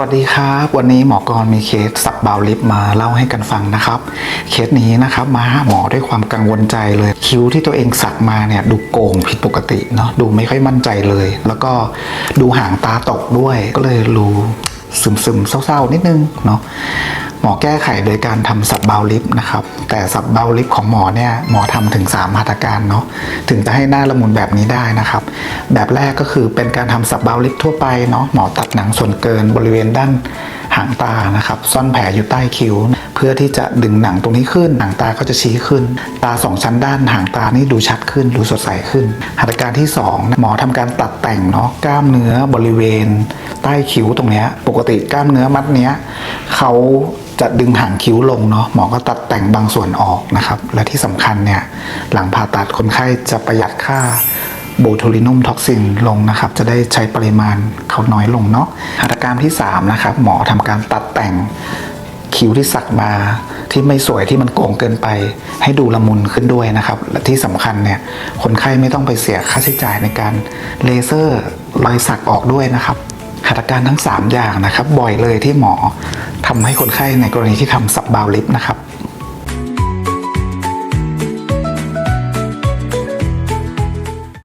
สวัสดีครับ วันนี้หมอกรมีเคสสักบาลิฟมาเล่าให้กันฟังนะครับ เคสนี้นะครับมาหาหมอด้วยความกังวลใจเลยคิ้วที่ตัวเองสักมาเนี่ยดูโกงผิดปกติเนาะดูไม่ค่อยมั่นใจเลย แล้วก็ดูหางตาตกด้วยก็เลยรู้ ซึมๆเศร้าๆ นิดนึงเนาะหมอแก้ไขโดยการทำสับเบาลิฟนะครับ แต่สับเบาลิฟของหมอเนี่ยหมอทำถึง3มาตรการเนาะถึงจะให้หน้าละมุนแบบนี้ได้นะครับ แบบแรกก็คือเป็นการทำสับเบาลิฟทั่วไปเนาะหมอตัดหนังส่วนเกินบริเวณด้าน หางตานะครับซ่อนแผลอยู่ใต้คิ้ว เพื่อที่จะดึงหนังตรงนี้ขึ้นหนังตาก็จะชี้ขึ้น ตาสองชั้นด้านหางตานี่ดูชัดขึ้นดูสดใสขึ้นหัตถการที่สองหมอทำการตัดแต่งเนาะกล้ามเนื้อบริเวณ ใต้คิ้วตรงนี้ปกติกล้ามเนื้อมัดเนี้ยเขาจะดึงหางคิ้วลงเนาะหมอก็ตัดแต่งบางส่วนออกนะครับ และที่สำคัญเนี่ยหลังผ่าตัดคนไข้จะประหยัดค่า โบทูลินุมท็อกซินลงนะครับ จะได้ใช้ปริมาณเขาน้อยลงเนาะหัตถการที่ 3 นะครับ หมอทำการตัดแต่งคิ้วที่สักมาที่ไม่สวยที่มันโกงเกินไป ให้ดูละมุนขึ้นด้วยนะครับและที่สำคัญเนี่ยคนไข้ไม่ต้องไปเสียค่าใช้จ่ายในการเลเซอร์รอยสักออกด้วยนะครับหัตถการทั้ง 3 อย่างนะครับ บ่อยเลยที่หมอทำให้คนไข้ในกรณีที่ทำสับบาวลิฟนะครับ